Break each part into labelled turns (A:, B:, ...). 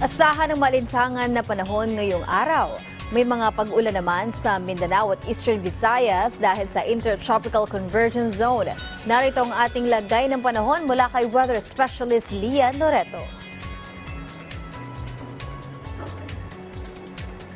A: Asahan ng malinsangan na panahon ngayong araw. May mga pag-ulan naman sa Mindanao at Eastern Visayas dahil sa Intertropical Convergence Zone. Narito ang ating lagay ng panahon mula kay weather specialist Lian Loreto.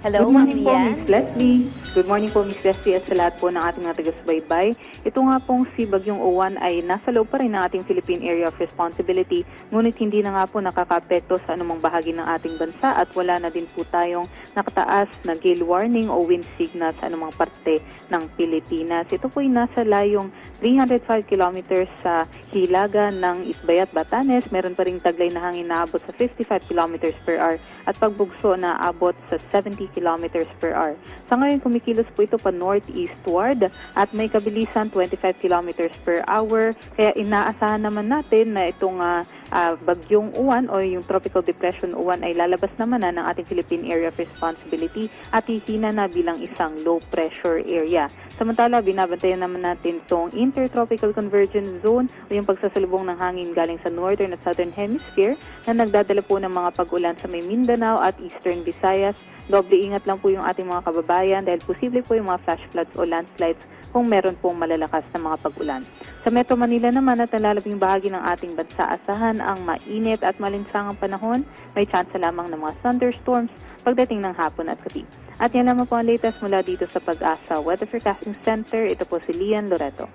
A: Hello,
B: Good
A: Ma'am
B: morning po. Miss Leslie. Good morning po, Miss Leslie, at sa lahat po ng ating mga taga-subaybay. Ito nga pong si Bagyong Uwan ay nasa loob pa rin ng ating Philippine Area of Responsibility, ngunit hindi na nga po nakakapekto sa anumang bahagi ng ating bansa at wala na din po tayong nakataas na gale warning o wind signal sa anumang parte ng Pilipinas. Ito po ay nasa layong 305 kilometers sa hilaga ng Isbayat, Batanes. Meron pa ring taglay na hangin na abot sa 55 kilometers per hour at pagbugso na abot sa 70 kilometers per hour. Sa ngayon, kumikilos po ito pa northeastward at may kabilisan 25 kilometers per hour. Kaya inaasahan naman natin na itong ah, ah, bagyong uwan o yung tropical depression uwan ay lalabas naman na ng ating Philippine Area of Responsibility at hihina na bilang isang low pressure area. Samantala, binabantayan naman natin itong Intertropical Convergence Zone o yung pagsasalubong ng hangin galing sa northern at southern hemisphere na nagdadala po ng mga pag-ulan sa may Mindanao at Eastern Visayas. Doble ingat lang po yung ating mga kababayan dahil posible po yung mga flash floods o landslides kung meron pong malalakas na mga pag-ulan. Sa Metro Manila naman at nalalabing bahagi ng ating bansa, asahan ang mainit at malinsangang panahon. May tsansa lamang ng mga thunderstorms pagdating ng hapon at gabi. At yan naman po ang latest mula dito sa Pag-asa Weather Forecasting Center. Ito po si Lian Loreto.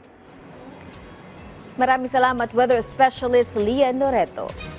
A: Maraming salamat, weather specialist Lian Loreto.